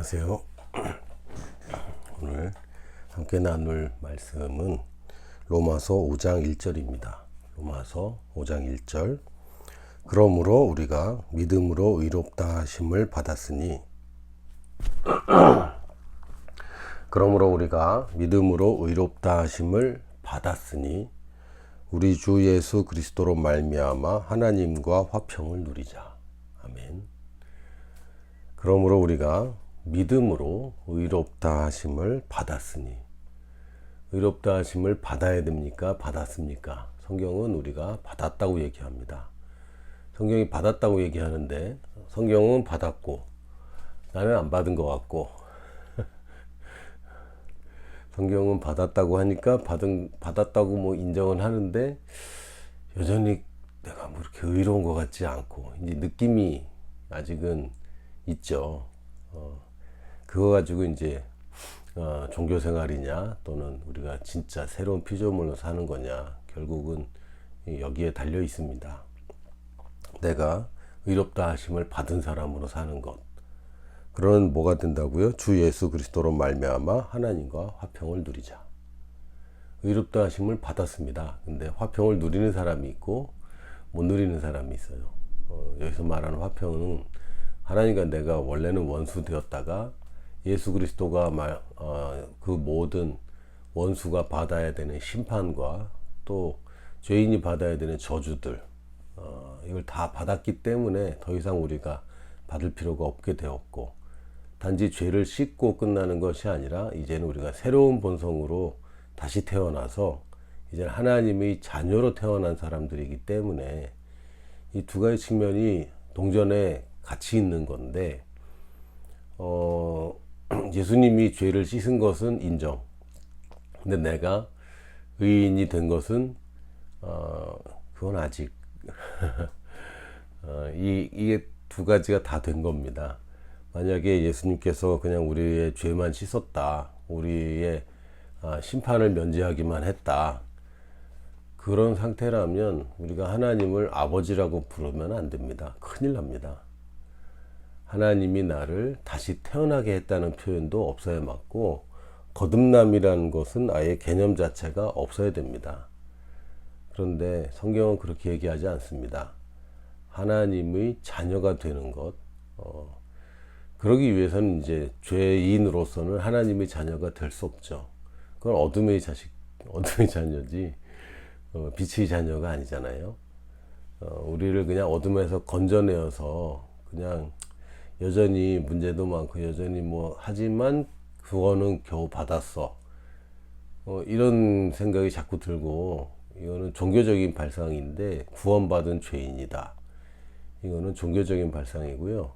안녕하세요. 오늘 함께 나눌 말씀은 로마서 5장 1절입니다. 로마서 5장 1절. 그러므로 우리가 믿음으로 의롭다 하심을 받았으니 그러므로 우리가 믿음으로 의롭다 하심을 받았으니 우리 주 예수 그리스도로 말미암아 하나님과 화평을 누리자. 아멘. 그러므로 우리가 믿음으로 의롭다 하심을 받았으니 의롭다 하심을 받아야 됩니까? 받았습니까? 성경은 우리가 받았다고 얘기합니다. 성경이 받았다고 얘기하는데 성경은 받았고 나는 안 받은 것 같고 성경은 받았다고 하니까 받은 받았다고 뭐 인정은 하는데 여전히 내가 뭐 이렇게 의로운 것 같지 않고 이제 느낌이 아직은 있죠. 어, 그거 가지고 이제 어, 종교 생활이냐 또는 우리가 진짜 새로운 피조물로 사는 거냐 결국은 여기에 달려 있습니다. 내가 의롭다 하심을 받은 사람으로 사는 것. 그러면 뭐가 된다고요? 주 예수 그리스도로 말미암아 하나님과 화평을 누리자. 의롭다 하심을 받았습니다. 근데 화평을 누리는 사람이 있고 못 누리는 사람이 있어요. 어, 여기서 말하는 화평은 하나님과 내가 원래는 원수 되었다가 예수 그리스도가 말, 어, 그 모든 원수가 받아야 되는 심판과 또 죄인이 받아야 되는 저주들 어, 이걸 다 받았기 때문에 더 이상 우리가 받을 필요가 없게 되었고 단지 죄를 씻고 끝나는 것이 아니라 이제는 우리가 새로운 본성으로 다시 태어나서 이제 하나님의 자녀로 태어난 사람들이기 때문에 이 두 가지 측면이 동전에 같이 있는 건데 어, 예수님이 죄를 씻은 것은 인정. 근데 내가 의인이 된 것은 어, 그건 아직 어, 이 이게 두 가지가 다 된 겁니다. 만약에 예수님께서 그냥 우리의 죄만 씻었다, 우리의 아, 심판을 면제하기만 했다. 그런 상태라면 우리가 하나님을 아버지라고 부르면 안 됩니다. 큰일 납니다. 하나님이 나를 다시 태어나게 했다는 표현도 없어야 맞고 거듭남이라는 것은 아예 개념 자체가 없어야 됩니다. 그런데 성경은 그렇게 얘기하지 않습니다. 하나님의 자녀가 되는 것, 어, 그러기 위해서는 이제 죄인으로서는 하나님의 자녀가 될 수 없죠. 그건 어둠의 자식, 어둠의 자녀지, 어, 빛의 자녀가 아니잖아요. 어, 우리를 그냥 어둠에서 건져내어서 그냥 여전히 문제도 많고 여전히 뭐 하지만 그거는 겨우 받았어. 어, 이런 생각이 자꾸 들고 이거는 종교적인 발상인데 구원받은 죄인이다. 이거는 종교적인 발상이고요.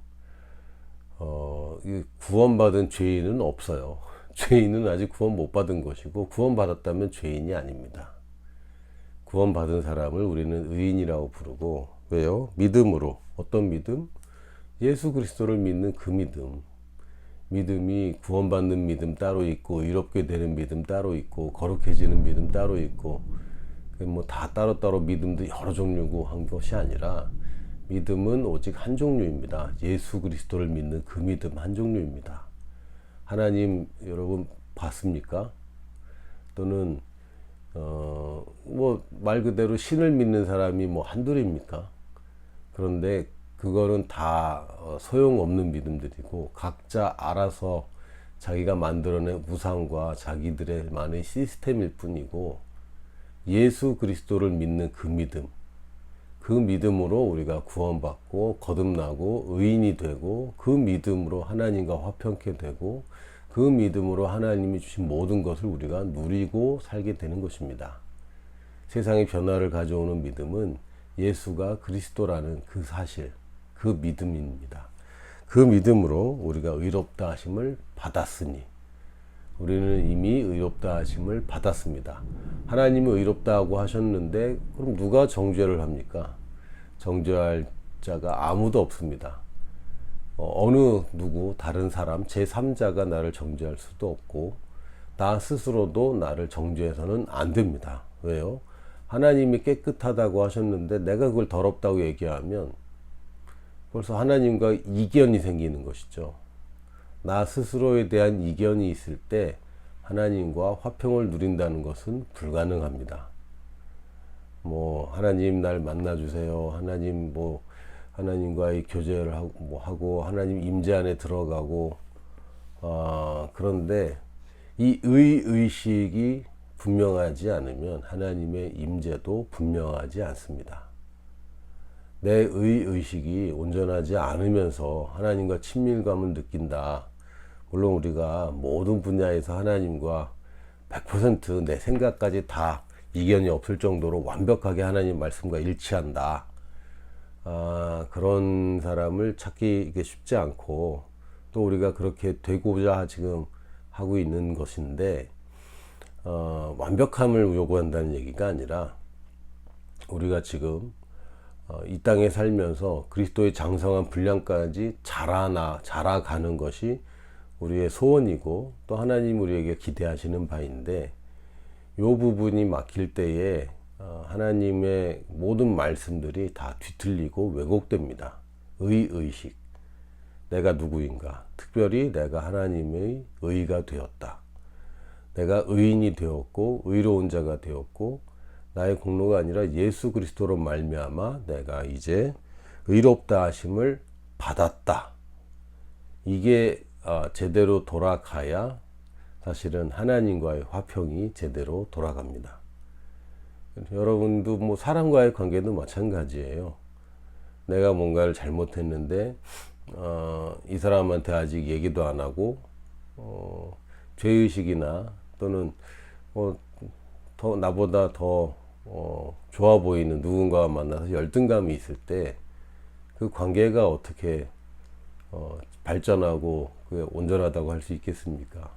어, 구원받은 죄인은 없어요. 죄인은 아직 구원 못 받은 것이고 구원받았다면 죄인이 아닙니다. 구원받은 사람을 우리는 의인이라고 부르고 왜요? 믿음으로 어떤 믿음? 예수 그리스도를 믿는 그 믿음. 믿음이 구원받는 믿음 따로 있고 의롭게 되는 믿음 따로 있고 거룩해지는 믿음 따로 있고 뭐 다 따로따로 믿음도 여러 종류고 한 것이 아니라 믿음은 오직 한 종류입니다. 예수 그리스도를 믿는 그 믿음 한 종류입니다. 하나님 여러분 봤습니까? 또는 어 뭐 말 그대로 신을 믿는 사람이 뭐 한둘입니까? 그런데 그거는 다 어, 소용없는 믿음들이고 각자 알아서 자기가 만들어낸 우상과 자기들의 많은 시스템일 뿐이고 예수 그리스도를 믿는 그 믿음 그 믿음으로 우리가 구원받고 거듭나고 의인이 되고 그 믿음으로 하나님과 화평케 되고 그 믿음으로 하나님이 주신 모든 것을 우리가 누리고 살게 되는 것입니다. 세상의 변화를 가져오는 믿음은 예수가 그리스도라는 그 사실, 그 믿음입니다. 그 믿음으로 우리가 의롭다 하심을 받았으니 우리는 이미 의롭다 하심을 받았습니다. 하나님이 의롭다고 하셨는데 그럼 누가 정죄를 합니까? 정죄할 자가 아무도 없습니다. 어, 느 누구 다른 사람 제3자가 나를 정죄할 수도 없고 나 스스로도 나를 정죄해서는 안 됩니다. 왜요? 하나님이 깨끗하다고 하셨는데 내가 그걸 더럽다고 얘기하면 벌써 하나님과 이견이 생기는 것이죠. 나 스스로에 대한 이견이 있을 때 하나님과 화평을 누린다는 것은 불가능합니다. 뭐 하나님 날 만나 주세요. 하나님 뭐 하나님과의 교제를 하고, 뭐 하고 하나님 임재 안에 들어가고 어, 그런데 이 의 의식이 분명하지 않으면 하나님의 임재도 분명하지 않습니다. 내 의 의식이 온전하지 않으면서 하나님과 친밀감을 느낀다. 물론 우리가 모든 분야에서 하나님과 100%내 생각까지 다 이견이 없을 정도로 완벽하게 하나님 말씀과 일치한다. 아, 그런 사람을 찾기 이게 쉽지 않고 또 우리가 그렇게 되고자 지금 하고 있는 것인데 어, 완벽함을 요구한다는 얘기가 아니라 우리가 지금 어, 이 땅에 살면서 그리스도의 장성한 분량까지 자라나 자라가는 것이 우리의 소원이고 또 하나님 우리에게 기대하시는 바인데 요 부분이 막힐 때에 어, 하나님의 모든 말씀들이 다 뒤틀리고 왜곡됩니다. 의의식. 내가 누구인가? 특별히 내가 하나님의 의가 되었다. 내가 의인이 되었고 의로운 자가 되었고 나의 공로가 아니라 예수 그리스도로 말미암아 내가 이제 의롭다 하심을 받았다. 이게 어, 제대로 돌아가야 사실은 하나님과의 화평이 제대로 돌아갑니다. 여러분도 뭐 사람과의 관계도 마찬가지예요. 내가 뭔가를 잘못했는데 어, 이 사람한테 아직 얘기도 안 하고 어, 죄의식이나 또는 어, 더 나보다 더 어, 좋아 보이는 누군가와 만나서 열등감이 있을 때 그 관계가 어떻게 어, 발전하고 그 온전하다고 할 수 있겠습니까?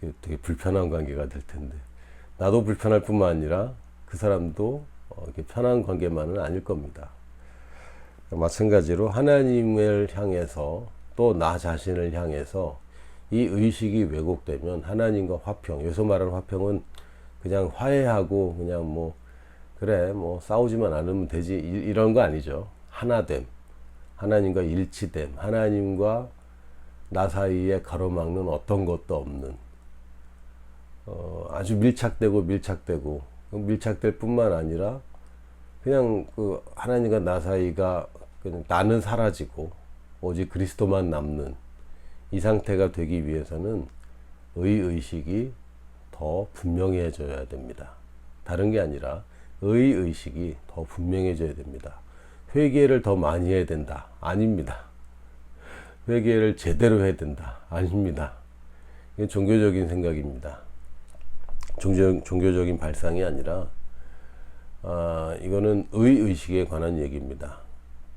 그 되게 불편한 관계가 될 텐데 나도 불편할 뿐만 아니라 그 사람도 어, 이렇게 편한 관계만은 아닐 겁니다. 마찬가지로 하나님을 향해서 또 나 자신을 향해서 이 의식이 왜곡되면 하나님과 화평, 여기서 말하는 화평은 그냥 화해하고 그냥 뭐 그래 뭐 싸우지만 않으면 되지. 이- 이런 거 아니죠. 하나됨, 하나님과 일치됨, 하나님과 나 사이에 가로막는 어떤 것도 없는 어, 아주 밀착되고 밀착되고 그 밀착될 뿐만 아니라 그냥 그 하나님과 나 사이가 그냥 나는 사라지고 오직 그리스도만 남는 이 상태가 되기 위해서는 의의식이 더 분명해져야 됩니다. 다른 게 아니라 의 의식이 더 분명해져야 됩니다. 회개를 더 많이 해야 된다. 아닙니다. 회개를 제대로 해야 된다. 아닙니다. 이건 종교적인 생각입니다. 종교, 종교적인 발상이 아니라 아, 이거는 의 의식에 관한 얘기입니다.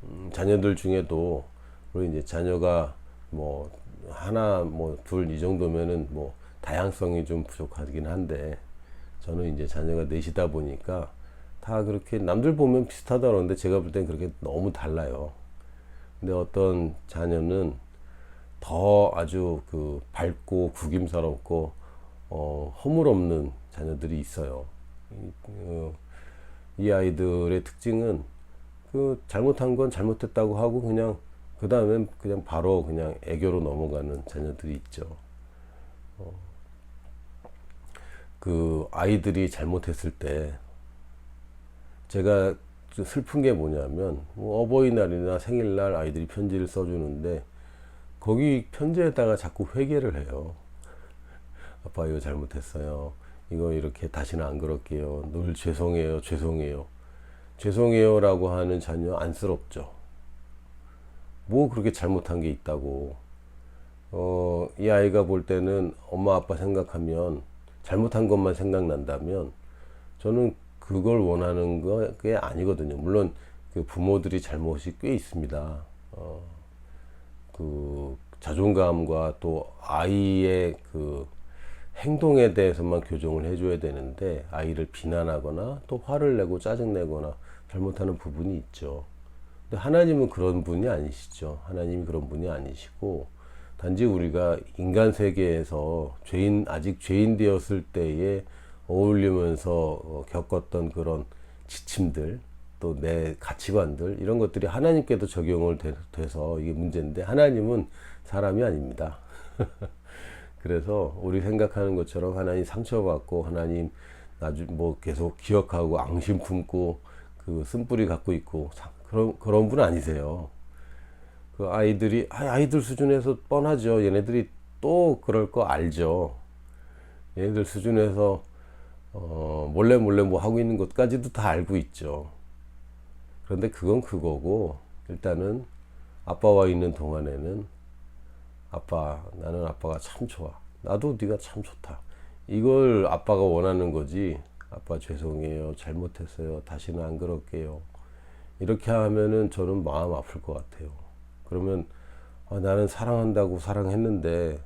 음, 자녀들 중에도 우리 이제 자녀가 뭐 하나 뭐 둘 이 정도면은 뭐 다양성이 좀 부족하긴 한데 저는 이제 자녀가 넷이다 보니까 다 그렇게 남들 보면 비슷하다 그러는데 제가 볼 땐 그렇게 너무 달라요. 근데 어떤 자녀는 더 아주 그 밝고 구김스럽고 어, 허물 없는 자녀들이 있어요. 이, 어, 이 아이들의 특징은 그 잘못한 건 잘못했다고 하고 그냥 그 다음엔 그냥 바로 그냥 애교로 넘어가는 자녀들이 있죠. 어, 그 아이들이 잘못했을 때 제가 좀 슬픈 게 뭐냐면 뭐 어버이날이나 생일날 아이들이 편지를 써주는데 거기 편지에다가 자꾸 회개를 해요. 아빠 이거 잘못했어요. 이거 이렇게 다시는 안 그럴게요. 늘 죄송해요. 죄송해요. 죄송해요라고 하는 자녀 안쓰럽죠. 뭐 그렇게 잘못한 게 있다고. 어, 이 아이가 볼 때는 엄마 아빠 생각하면 잘못한 것만 생각난다면 저는 그걸 원하는 게 아니거든요. 물론 그 부모들이 잘못이 꽤 있습니다. 어, 그 자존감과 또 아이의 그 행동에 대해서만 교정을 해줘야 되는데 아이를 비난하거나 또 화를 내고 짜증내거나 잘못하는 부분이 있죠. 근데 하나님은 그런 분이 아니시죠. 하나님이 그런 분이 아니시고 단지 우리가 인간 세계에서 죄인 아직 죄인 되었을 때에 어울리면서 어, 겪었던 그런 지침들 또 내 가치관들 이런 것들이 하나님께도 적용을 돼, 돼서 이게 문제인데 하나님은 사람이 아닙니다. 그래서 우리 생각하는 것처럼 하나님 상처받고 하나님 나중 뭐 계속 기억하고 앙심 품고 그 쓴뿌리 갖고 있고 사- 그런 그런 분 아니세요. 그 아이들이 아, 아이들 수준에서 뻔하죠. 얘네들이 또 그럴 거 알죠. 얘네들 수준에서 어, 몰래 몰래 뭐 하고 있는 것까지도 다 알고 있죠. 그런데 그건 그거고 일단은 아빠와 있는 동안에는 아빠 나는 아빠가 참 좋아. 나도 네가 참 좋다. 이걸 아빠가 원하는 거지. 아빠 죄송해요. 잘못했어요. 다시는 안 그럴게요. 이렇게 하면은 저는 마음 아플 것 같아요. 그러면 아, 나는 사랑한다고 사랑했는데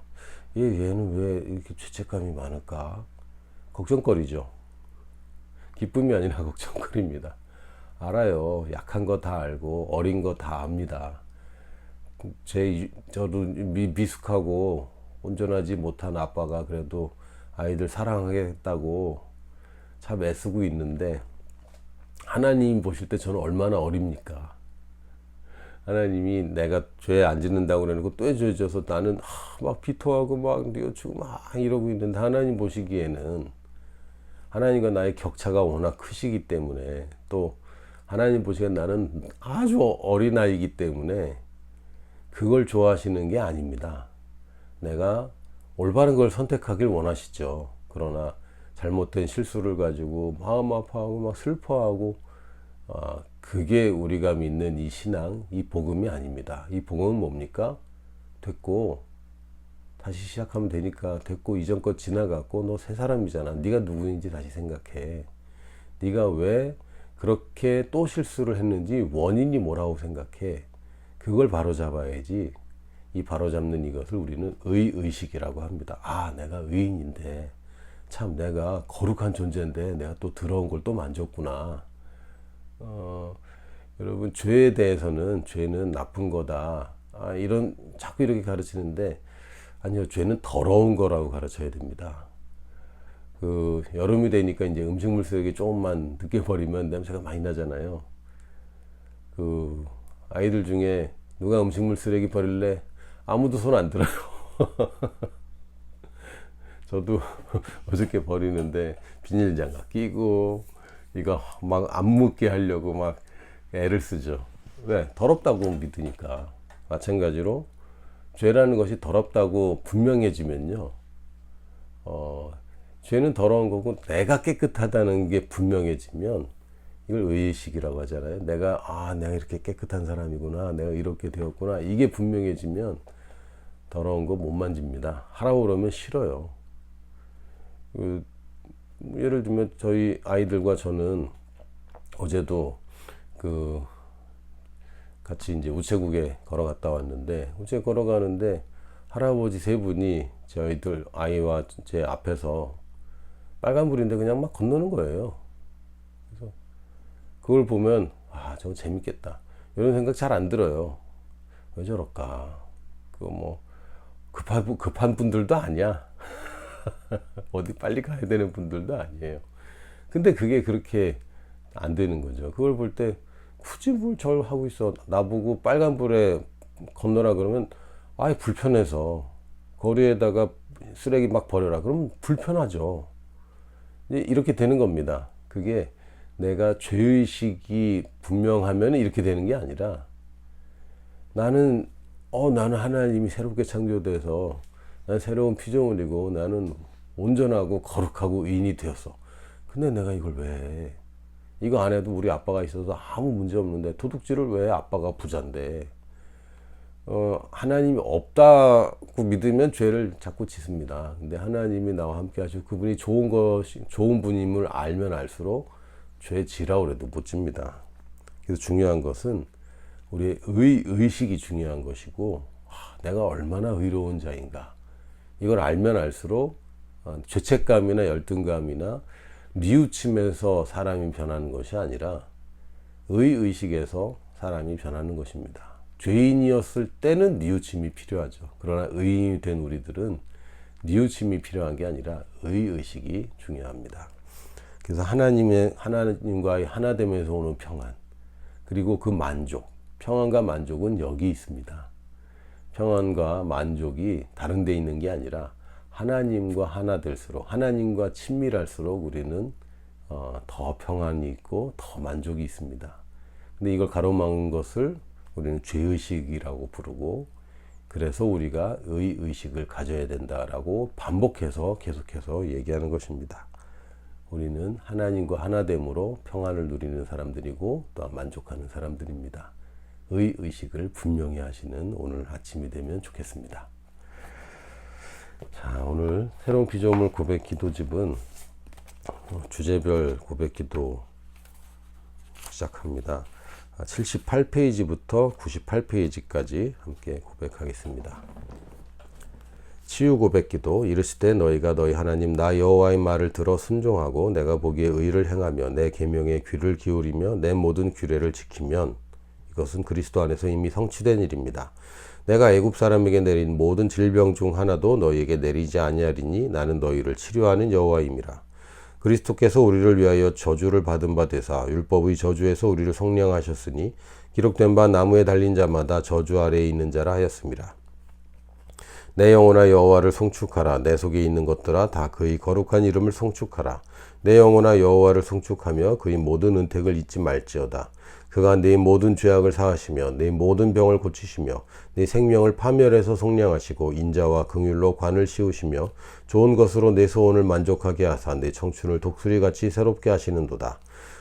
얘 얘는 왜 이렇게 죄책감이 많을까? 걱정거리죠. 기쁨이 아니라 걱정거리입니다. 알아요. 약한 거 다 알고 어린 거 다 압니다. 제 이- 저도 미, 미숙하고 온전하지 못한 아빠가 그래도 아이들 사랑하겠다고 참 애쓰고 있는데 하나님 보실 때 저는 얼마나 어립니까? 하나님이 내가 죄 안 짓는다고 그러고 또 죄 져서 나는 하, 막 비토하고 막 뉘어치고 막 이러고 있는데 하나님 보시기에는 하나님과 나의 격차가 워낙 크시기 때문에 또 하나님 보시기엔 나는 아주 어린아이기 때문에 그걸 좋아하시는 게 아닙니다. 내가 올바른 걸 선택하길 원하시죠. 그러나 잘못된 실수를 가지고 마음 아파하고 막 슬퍼하고 아, 그게 우리가 믿는 이 신앙, 이 복음이 아닙니다. 이 복음은 뭡니까? 됐고 다시 시작하면 되니까 됐고 이전 것 지나갔고 너 새 사람이잖아. 네가 누구인지 다시 생각해. 네가 왜 그렇게 또 실수를 했는지 원인이 뭐라고 생각해. 그걸 바로 잡아야지. 이 바로 잡는 이것을 우리는 의의식이라고 합니다. 아, 내가 의인인데 참 내가 거룩한 존재인데 내가 또 더러운 걸 또 만졌구나. 어, 여러분 죄에 대해서는 죄는 나쁜 거다. 아, 이런 자꾸 이렇게 가르치는데 아니요 죄는 더러운 거라고 가르쳐야 됩니다. 그 여름이 되니까 이제 음식물 쓰레기 조금만 늦게 버리면 냄새가 많이 나잖아요. 그 아이들 중에 누가 음식물 쓰레기 버릴래 아무도 손 안 들어요. 저도 어저께 버리는데 비닐장갑 끼고 이거 막 안 묻게 하려고 막 애를 쓰죠. 왜? 더럽다고 믿으니까. 마찬가지로 죄라는 것이 더럽다고 분명해지면요. 어, 죄는 더러운 거고 내가 깨끗하다는 게 분명해지면 이걸 의식이라고 하잖아요. 내가 아 내가 이렇게 깨끗한 사람이구나. 내가 이렇게 되었구나. 이게 분명해지면 더러운 거 못 만집니다. 하라고 그러면 싫어요. 그, 예를 들면 저희 아이들과 저는 어제도 그 같이 이제 우체국에 걸어갔다 왔는데 우체국 걸어가는데 할아버지 세 분이 저희들 아이와 제 앞에서 빨간불인데 그냥 막 건너는 거예요. 그래서 그걸 보면 아 저거 재밌겠다 이런 생각 잘 안 들어요. 왜 저럴까? 그거 뭐 급한 분- 급한 분들도 아니야. 어디 빨리 가야 되는 분들도 아니에요. 근데 그게 그렇게 안 되는 거죠. 그걸 볼 때 굳이 뭘 절 하고 있어. 나보고 빨간불에 건너라 그러면 아예 불편해서 거리에다가 쓰레기 막 버려라. 그러면 불편하죠. 이렇게 되는 겁니다. 그게 내가 죄의식이 분명하면 이렇게 되는 게 아니라 나는 어 나는 하나님이 새롭게 창조돼서 난 새로운 피조물이고 나는 온전하고 거룩하고 의인이 되었어. 근데 내가 이걸 왜 해? 이거 안 해도 우리 아빠가 있어서 아무 문제 없는데 도둑질을 왜 아빠가 부자인데 어, 하나님이 없다고 믿으면 죄를 자꾸 짓습니다. 근데 하나님이 나와 함께 하시고 그분이 좋은 것이 좋은 분임을 알면 알수록 죄 지라고 해도 못 집니다. 그래서 중요한 것은 우리의 의 의식이 중요한 것이고 아, 내가 얼마나 의로운 자인가 이걸 알면 알수록 어, 죄책감이나 열등감이나 뉘우침에서 사람이 변하는 것이 아니라 의의식에서 사람이 변하는 것입니다. 죄인이었을 때는 뉘우침이 필요하죠. 그러나 의인이 된 우리들은 뉘우침이 필요한 게 아니라 의의식이 중요합니다. 그래서 하나님의 하나님과의 하나됨에서 오는 평안, 그리고 그 만족, 평안과 만족은 여기 있습니다. 평안과 만족이 다른 데 있는 게 아니라 하나님과 하나 될수록 하나님과 친밀할수록 우리는 어, 더 평안이 있고 더 만족이 있습니다. 근데 이걸 가로막은 것을 우리는 죄의식이라고 부르고 그래서 우리가 의 의식을 가져야 된다라고 반복해서 계속해서 얘기하는 것입니다. 우리는 하나님과 하나됨으로 평안을 누리는 사람들이고 또 만족하는 사람들입니다. 의 의식을 분명히 하시는 오늘 아침이 되면 좋겠습니다. 자, 오늘 새로운 피조물 고백 기도집은 주제별 고백 기도 시작합니다. 78페이지부터 98페이지까지 함께 고백하겠습니다. 치유 고백 기도 이르실 때 너희가 너희 하나님 나 여호와의 말을 들어 순종하고 내가 보기에 의를 행하며 내 계명에 귀를 기울이며 내 모든 규례를 지키면 이것은 그리스도 안에서 이미 성취된 일입니다. 내가 애굽 사람에게 내린 모든 질병 중 하나도 너희에게 내리지 아니하리니 나는 너희를 치료하는 여호와임이라. 그리스도께서 우리를 위하여 저주를 받은 바 되사 율법의 저주에서 우리를 속량하셨으니 기록된 바 나무에 달린 자마다 저주 아래에 있는 자라 하였습니다. 내 영혼아 여호와를 송축하라 내 속에 있는 것들아 다 그의 거룩한 이름을 송축하라 내 영혼아 여호와를 송축하며 그의 모든 은택을 잊지 말지어다 그가 네 모든 죄악을 사하시며 네 모든 병을 고치시며 네 생명을 파멸해서 속량하시고 인자와 긍휼로 관을 씌우시며 좋은 것으로 내 소원을 만족하게 하사 내 청춘을 독수리같이 새롭게 하시는도다.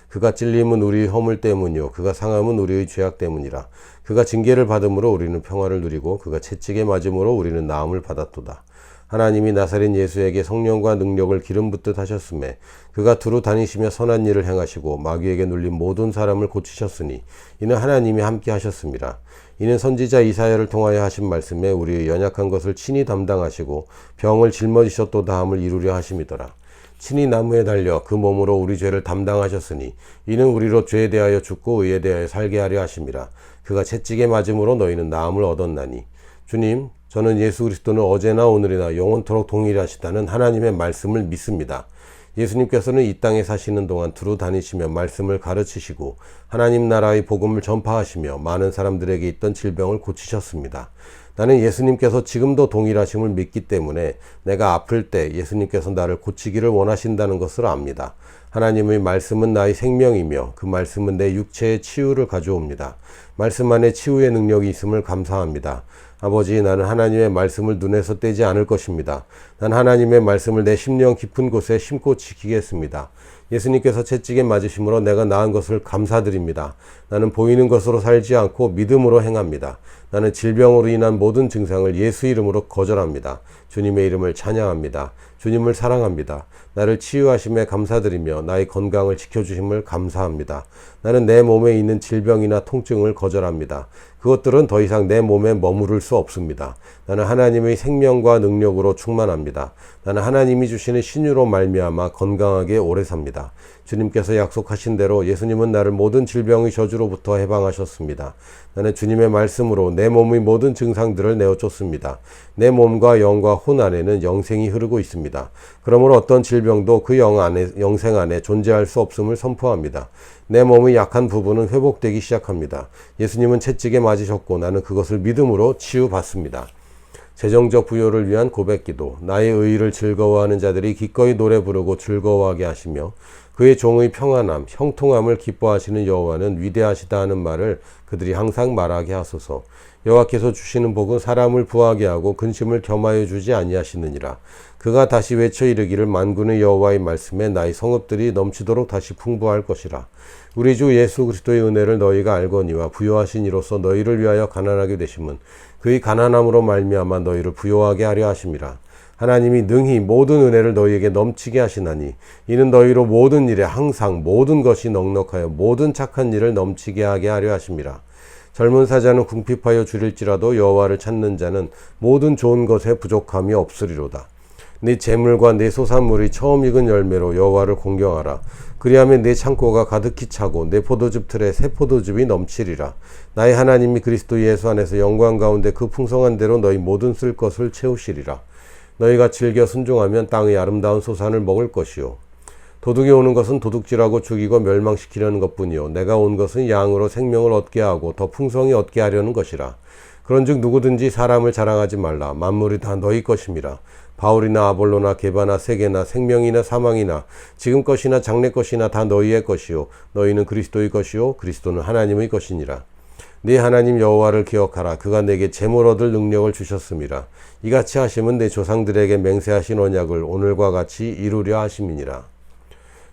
그가 찔림은 우리의 허물 때문이요 그가 상함은 우리의 죄악 때문이라. 그가 징계를 받음으로 우리는 평화를 누리고 그가 채찍에 맞음으로 우리는 나음을 받았도다. 하나님이 나사렛 예수에게 성령과 능력을 기름 붓듯 하셨음에 그가 두루 다니시며 선한 일을 행하시고 마귀에게 눌린 모든 사람을 고치셨으니 이는 하나님이 함께 하셨습니다. 이는 선지자 이사야를 통하여 하신 말씀에 우리의 연약한 것을 친히 담당하시고 병을 짊어지셨도다 함을 이루려 하심이더라. 친히 나무에 달려 그 몸으로 우리 죄를 담당하셨으니 이는 우리로 죄에 대하여 죽고 의에 대하여 살게 하려 하심이라. 그가 채찍에 맞음으로 너희는 나음을 얻었나니 주님 저는 예수 그리스도는 어제나 오늘이나 영원토록 동일하시다는 하나님의 말씀을 믿습니다. 예수님께서는 이 땅에 사시는 동안 두루 다니시며 말씀을 가르치시고 하나님 나라의 복음을 전파하시며 많은 사람들에게 있던 질병을 고치셨습니다. 나는 예수님께서 지금도 동일하심을 믿기 때문에 내가 아플 때 예수님께서 나를 고치기를 원하신다는 것을 압니다. 하나님의 말씀은 나의 생명이며 그 말씀은 내 육체의 치유를 가져옵니다. 말씀 안에 치유의 능력이 있음을 감사합니다. 아버지, 나는 하나님의 말씀을 눈에서 떼지 않을 것입니다. 난 하나님의 말씀을 내 심령 깊은 곳에 심고 지키겠습니다. 예수님께서 채찍에 맞으심으로 내가 나은 것을 감사드립니다. 나는 보이는 것으로 살지 않고 믿음으로 행합니다. 나는 질병으로 인한 모든 증상을 예수 이름으로 거절합니다. 주님의 이름을 찬양합니다. 주님을 사랑합니다. 나를 치유하심에 감사드리며 나의 건강을 지켜주심을 감사합니다. 나는 내 몸에 있는 질병이나 통증을 거절합니다. 그것들은 더 이상 내 몸에 머무를 수 없습니다. 나는 하나님의 생명과 능력으로 충만합니다. 나는 하나님이 주시는 신유로 말미암아 건강하게 오래 삽니다. 주님께서 약속하신 대로 예수님은 나를 모든 질병의 저주로부터 해방하셨습니다. 나는 주님의 말씀으로 내 몸의 모든 증상들을 내어쫓습니다. 내 몸과 영과 혼 안에는 영생이 흐르고 있습니다. 그러므로 어떤 질병도 그 영 안에, 영생 안에 존재할 수 없음을 선포합니다. 내 몸의 약한 부분은 회복되기 시작합니다. 예수님은 채찍에 맞으셨고 나는 그것을 믿음으로 치유받습니다. 재정적 부여를 위한 고백기도 나의 의의를 즐거워하는 자들이 기꺼이 노래 부르고 즐거워하게 하시며 그의 종의 평안함, 형통함을 기뻐하시는 여호와는 위대하시다 하는 말을 그들이 항상 말하게 하소서. 여호와께서 주시는 복은 사람을 부하게 하고 근심을 겸하여 주지 아니하시느니라. 그가 다시 외쳐 이르기를 만군의 여호와의 말씀에 나의 성읍들이 넘치도록 다시 풍부할 것이라. 우리 주 예수 그리스도의 은혜를 너희가 알거니와 부여하신 이로써 너희를 위하여 가난하게 되심은 그의 가난함으로 말미암아 너희를 부여하게 하려 하심이라. 하나님이 능히 모든 은혜를 너희에게 넘치게 하시나니 이는 너희로 모든 일에 항상 모든 것이 넉넉하여 모든 착한 일을 넘치게 하게 하려 하심이라. 젊은 사자는 궁핍하여 줄일지라도 여호와를 찾는 자는 모든 좋은 것에 부족함이 없으리로다. 네 재물과 네 소산물이 처음 익은 열매로 여호와를 공경하라. 그리하면 네 창고가 가득히 차고 네 포도즙 틀에 새 포도즙이 넘치리라. 나의 하나님이 그리스도 예수 안에서 영광 가운데 그 풍성한 대로 너희 모든 쓸 것을 채우시리라. 너희가 즐겨 순종하면 땅의 아름다운 소산을 먹을 것이요. 도둑이 오는 것은 도둑질하고 죽이고 멸망시키려는 것뿐이요 내가 온 것은 양으로 생명을 얻게 하고 더 풍성히 얻게 하려는 것이라 그런즉 누구든지 사람을 자랑하지 말라 만물이 다 너희 것임이라 바울이나 아볼로나 게바나 세계나 생명이나 사망이나 지금 것이나 장래 것이나 다 너희의 것이요. 너희는 그리스도의 것이요. 그리스도는 하나님의 것이니라. 네 하나님 여호와를 기억하라. 그가 내게 재물 얻을 능력을 주셨음이라 이같이 하심은 내 조상들에게 맹세하신 언약을 오늘과 같이 이루려 하심이니라.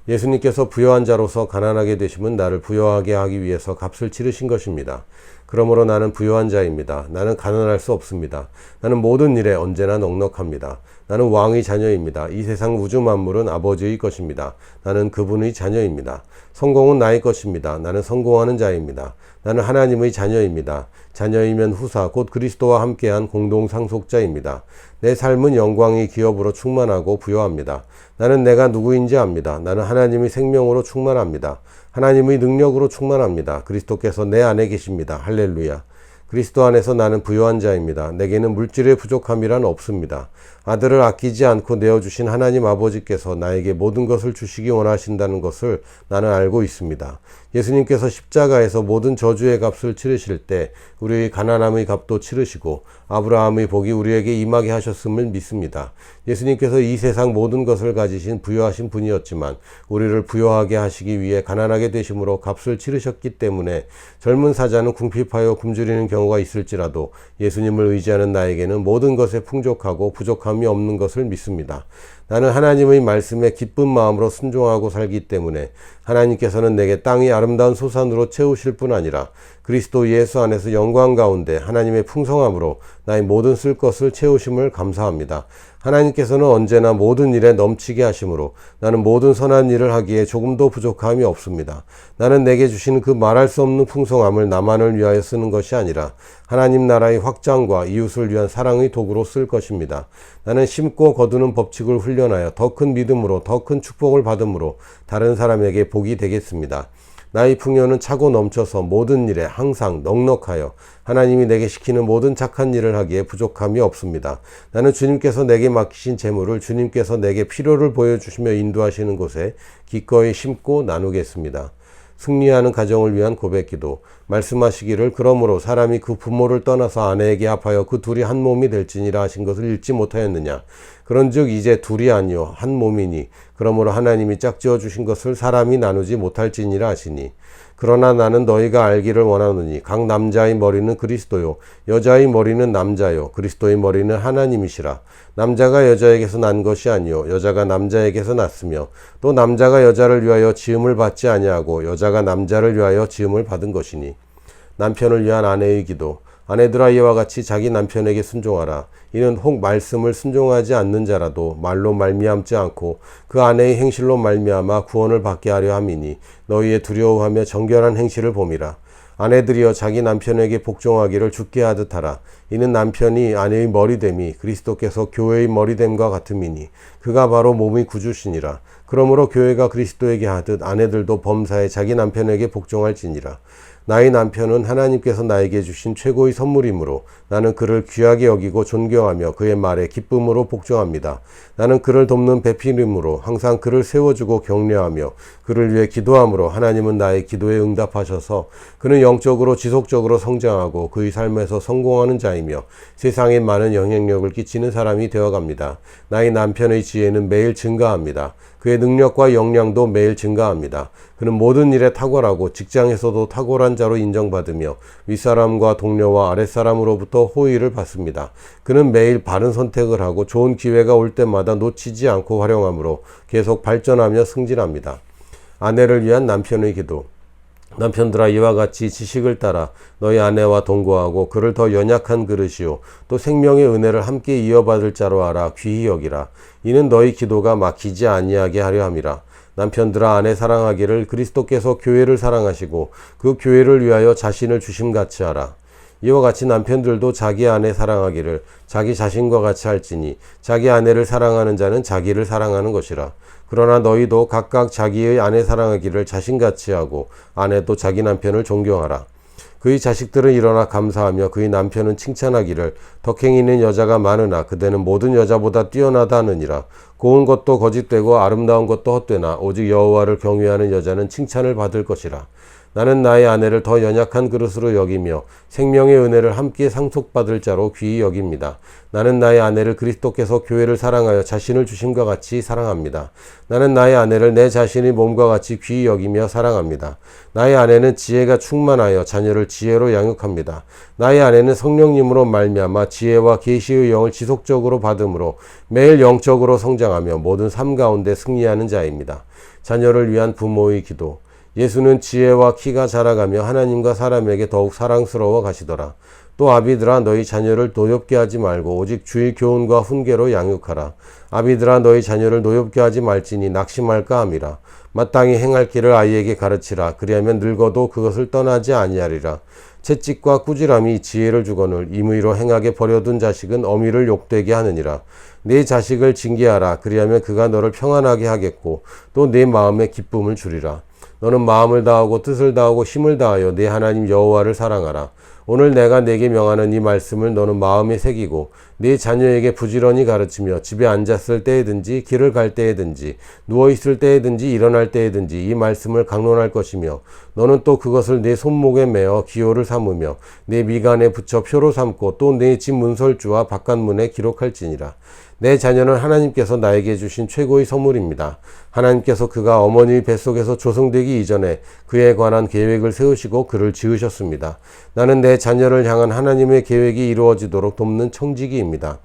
예수님께서 부여한 자로서 가난하게 되심은 나를 부여하게 하기 위해서 값을 치르신 것입니다. 그러므로 나는 부여한 자입니다. 나는 가난할 수 없습니다. 나는 모든 일에 언제나 넉넉합니다. 나는 왕의 자녀입니다. 이 세상 우주 만물은 아버지의 것입니다. 나는 그분의 자녀입니다. 성공은 나의 것입니다. 나는 성공하는 자입니다. 나는 하나님의 자녀입니다. 자녀이면 후사 곧 그리스도와 함께한 공동 상속자입니다. 내 삶은 영광의 기업으로 충만하고 부여합니다. 나는 내가 누구인지 압니다. 나는 하나님의 생명으로 충만합니다. 하나님의 능력으로 충만합니다. 그리스도께서 내 안에 계십니다. 할렐루야. 그리스도 안에서 나는 부요한 자입니다. 내게는 물질의 부족함이란 없습니다. 아들을 아끼지 않고 내어주신 하나님 아버지께서 나에게 모든 것을 주시기 원하신다는 것을 나는 알고 있습니다. 예수님께서 십자가에서 모든 저주의 값을 치르실 때 우리의 가난함의 값도 치르시고 아브라함의 복이 우리에게 임하게 하셨음을 믿습니다. 예수님께서 이 세상 모든 것을 가지신 부여하신 분이었지만 우리를 부여하게 하시기 위해 가난하게 되심으로 값을 치르셨기 때문에 젊은 사자는 궁핍하여 굶주리는 경우가 있을지라도 예수님을 의지하는 나에게는 모든 것에 풍족하고 부족함이 없는 것을 믿습니다. 나는 하나님의 말씀에 기쁜 마음으로 순종하고 살기 때문에 하나님께서는 내게 땅이 아름다운 소산으로 채우실 뿐 아니라 그리스도 예수 안에서 영광 가운데 하나님의 풍성함으로 나의 모든 쓸 것을 채우심을 감사합니다. 하나님께서는 언제나 모든 일에 넘치게 하심으로 나는 모든 선한 일을 하기에 조금도 부족함이 없습니다. 나는 내게 주시는 그 말할 수 없는 풍성함을 나만을 위하여 쓰는 것이 아니라 하나님 나라의 확장과 이웃을 위한 사랑의 도구로 쓸 것입니다. 나는 심고 거두는 법칙을 훈련하여 더 큰 믿음으로 더 큰 축복을 받음으로 다른 사람에게 복이 되겠습니다. 나의 풍요는 차고 넘쳐서 모든 일에 항상 넉넉하여 하나님이 내게 시키는 모든 착한 일을 하기에 부족함이 없습니다. 나는 주님께서 내게 맡기신 재물을 주님께서 내게 필요를 보여주시며 인도하시는 곳에 기꺼이 심고 나누겠습니다. 승리하는 가정을 위한 고백 기도. 말씀하시기를 그러므로 사람이 그 부모를 떠나서 아내에게 합하여 그 둘이 한 몸이 될지니라 하신 것을 읽지 못하였느냐. 그런즉 이제 둘이 아니요 한 몸이니 그러므로 하나님이 짝지어 주신 것을 사람이 나누지 못할지니라 하시니 그러나 나는 너희가 알기를 원하노니 각 남자의 머리는 그리스도요 여자의 머리는 남자요 그리스도의 머리는 하나님이시라. 남자가 여자에게서 난 것이 아니요 여자가 남자에게서 났으며 또 남자가 여자를 위하여 지음을 받지 아니하고 여자가 남자를 위하여 지음을 받은 것이니. 남편을 위한 아내의 기도 아내들아 이와 같이 자기 남편에게 순종하라. 이는 혹 말씀을 순종하지 않는 자라도 말로 말미암지 않고 그 아내의 행실로 말미암아 구원을 받게 하려 함이니 너희의 두려워하며 정결한 행실을 봄이라. 아내들이여 자기 남편에게 복종하기를 죽게 하듯 하라. 이는 남편이 아내의 머리됨이 그리스도께서 교회의 머리됨과 같음이니 그가 바로 몸의 구주시니라. 그러므로 교회가 그리스도에게 하듯 아내들도 범사에 자기 남편에게 복종할지니라. 나의 남편은 하나님께서 나에게 주신 최고의 선물이므로 나는 그를 귀하게 여기고 존경하며 그의 말에 기쁨으로 복종합니다. 나는 그를 돕는 배필임으로 항상 그를 세워주고 격려하며 그를 위해 기도함으로 하나님은 나의 기도에 응답하셔서 그는 영적으로 지속적으로 성장하고 그의 삶에서 성공하는 자이며 세상에 많은 영향력을 끼치는 사람이 되어갑니다. 나의 남편의 지혜는 매일 증가합니다. 그의 능력과 역량도 매일 증가합니다. 그는 모든 일에 탁월하고 직장에서도 탁월한 자로 인정받으며 윗사람과 동료와 아랫사람으로부터 호의를 받습니다. 그는 매일 바른 선택을 하고 좋은 기회가 올 때마다 놓치지 않고 활용하므로 계속 발전하며 승진합니다. 아내를 위한 남편의 기도. 남편들아 이와 같이 지식을 따라 너희 아내와 동거하고 그를 더 연약한 그릇이요 또 생명의 은혜를 함께 이어받을 자로 알아 귀히 여기라 이는 너희 기도가 막히지 아니하게 하려 함이라 남편들아 아내 사랑하기를 그리스도께서 교회를 사랑하시고 그 교회를 위하여 자신을 주심 같이 하라 이와 같이 남편들도 자기 아내 사랑하기를 자기 자신과 같이 할지니 자기 아내를 사랑하는 자는 자기를 사랑하는 것이라 그러나 너희도 각각 자기의 아내 사랑하기를 자신같이 하고 아내도 자기 남편을 존경하라. 그의 자식들은 일어나 감사하며 그의 남편은 칭찬하기를 덕행이 있는 여자가 많으나 그대는 모든 여자보다 뛰어나다 하느니라. 고운 것도 거짓되고 아름다운 것도 헛되나 오직 여호와를 경외하는 여자는 칭찬을 받을 것이라. 나는 나의 아내를 더 연약한 그릇으로 여기며 생명의 은혜를 함께 상속받을 자로 귀히 여깁니다. 나는 나의 아내를 그리스도께서 교회를 사랑하여 자신을 주심과 같이 사랑합니다. 나는 나의 아내를 내 자신의 몸과 같이 귀히 여기며 사랑합니다. 나의 아내는 지혜가 충만하여 자녀를 지혜로 양육합니다. 나의 아내는 성령님으로 말미암아 지혜와 계시의 영을 지속적으로 받음으로 매일 영적으로 성장하며 모든 삶 가운데 승리하는 자입니다. 자녀를 위한 부모의 기도 예수는 지혜와 키가 자라가며 하나님과 사람에게 더욱 사랑스러워 가시더라. 또 아비들아 너희 자녀를 노엽게 하지 말고 오직 주의 교훈과 훈계로 양육하라. 아비들아 너희 자녀를 노엽게 하지 말지니 낙심할까 함이라. 마땅히 행할 길을 아이에게 가르치라. 그리하면 늙어도 그것을 떠나지 아니하리라. 채찍과 꾸지람이 지혜를 주거늘 임의로 행하게 버려둔 자식은 어미를 욕되게 하느니라. 네 자식을 징계하라. 그리하면 그가 너를 평안하게 하겠고 또네 마음에 기쁨을 주리라. 너는 마음을 다하고 뜻을 다하고 힘을 다하여 네 하나님 여호와를 사랑하라. 오늘 내가 내게 명하는 이 말씀을 너는 마음에 새기고 네 자녀에게 부지런히 가르치며 집에 앉았을 때에든지 길을 갈 때에든지 누워 있을 때에든지 일어날 때에든지 이 말씀을 강론할 것이며 너는 또 그것을 네 손목에 매어 기호를 삼으며 네 미간에 붙여 표로 삼고 또네집 문설주와 바깥문에 기록할지니라. 내 자녀는 하나님께서 나에게 주신 최고의 선물입니다. 하나님께서 그가 어머니 뱃속에서 조성되기 이전에 그에 관한 계획을 세우시고 그를 지으셨습니다. 나는 내 자녀를 향한 하나님의 계획이 이루어지도록 돕는 청지기입니다.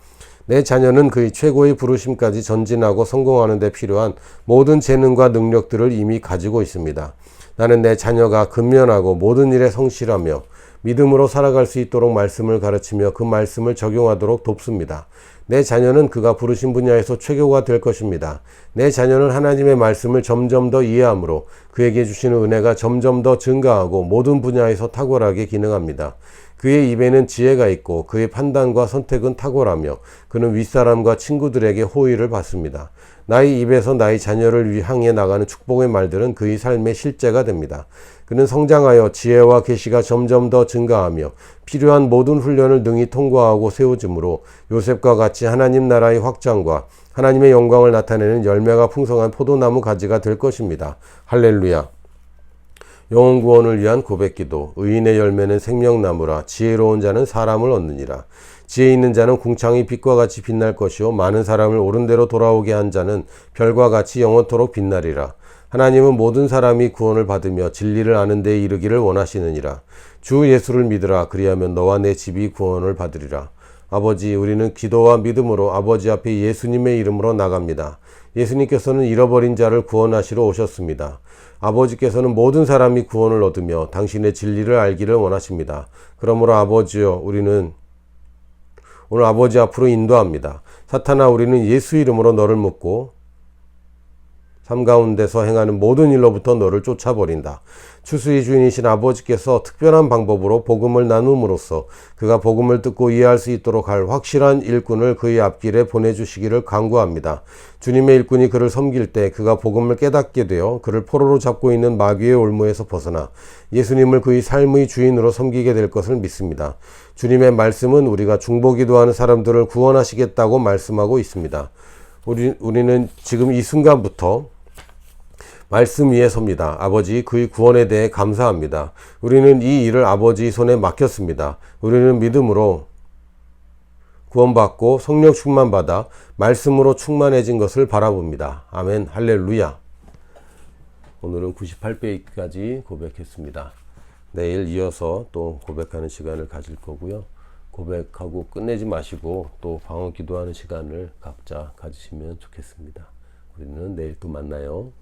내 자녀는 그의 최고의 부르심까지 전진하고 성공하는 데 필요한 모든 재능과 능력들을 이미 가지고 있습니다. 나는 내 자녀가 근면하고 모든 일에 성실하며 믿음으로 살아갈 수 있도록 말씀을 가르치며 그 말씀을 적용하도록 돕습니다. 내 자녀는 그가 부르신 분야에서 최고가 될 것입니다. 내 자녀는 하나님의 말씀을 점점 더 이해함으로 그에게 주시는 은혜가 점점 더 증가하고 모든 분야에서 탁월하게 기능합니다. 그의 입에는 지혜가 있고 그의 판단과 선택은 탁월하며 그는 윗사람과 친구들에게 호의를 받습니다. 나의 입에서 나의 자녀를 향해 나가는 축복의 말들은 그의 삶의 실제가 됩니다. 그는 성장하여 지혜와 계시가 점점 더 증가하며 필요한 모든 훈련을 능히 통과하고 세워짐으로 요셉과 같이 하나님 나라의 확장과 하나님의 영광을 나타내는 열매가 풍성한 포도나무 가지가 될 것입니다. 할렐루야. 영혼 구원을 위한 고백기도 의인의 열매는 생명나무라 지혜로운 자는 사람을 얻느니라 지혜 있는 자는 궁창이 빛과 같이 빛날 것이요 많은 사람을 옳은 대로 돌아오게 한 자는 별과 같이 영원토록 빛나리라 하나님은 모든 사람이 구원을 받으며 진리를 아는 데 이르기를 원하시느니라 주 예수를 믿으라 그리하면 너와 내 집이 구원을 받으리라 아버지 우리는 기도와 믿음으로 아버지 앞에 예수님의 이름으로 나갑니다 예수님께서는 잃어버린 자를 구원하시러 오셨습니다. 아버지께서는 모든 사람이 구원을 얻으며 당신의 진리를 알기를 원하십니다. 그러므로 아버지여 우리는 오늘 아버지 앞으로 인도합니다. 사탄아 우리는 예수 이름으로 너를 묻고 삶 가운데서 행하는 모든 일로부터 너를 쫓아버린다. 추수의 주인이신 아버지께서 특별한 방법으로 복음을 나눔으로써 그가 복음을 듣고 이해할 수 있도록 할 확실한 일꾼을 그의 앞길에 보내주시기를 간구합니다. 주님의 일꾼이 그를 섬길 때 그가 복음을 깨닫게 되어 그를 포로로 잡고 있는 마귀의 올무에서 벗어나 예수님을 그의 삶의 주인으로 섬기게 될 것을 믿습니다. 주님의 말씀은 우리가 중보기도하는 사람들을 구원하시겠다고 말씀하고 있습니다. 우리, 우리는 지금 이 순간부터 말씀 위에 섭니다. 아버지, 그의 구원에 대해 감사합니다. 우리는 이 일을 아버지 손에 맡겼습니다. 우리는 믿음으로 구원받고 성령 충만받아 말씀으로 충만해진 것을 바라봅니다. 아멘, 할렐루야. 오늘은 98페이지까지 고백했습니다. 내일 이어서 또 고백하는 시간을 가질 거고요. 고백하고 끝내지 마시고 또 방언 기도하는 시간을 각자 가지시면 좋겠습니다. 우리는 내일 또 만나요.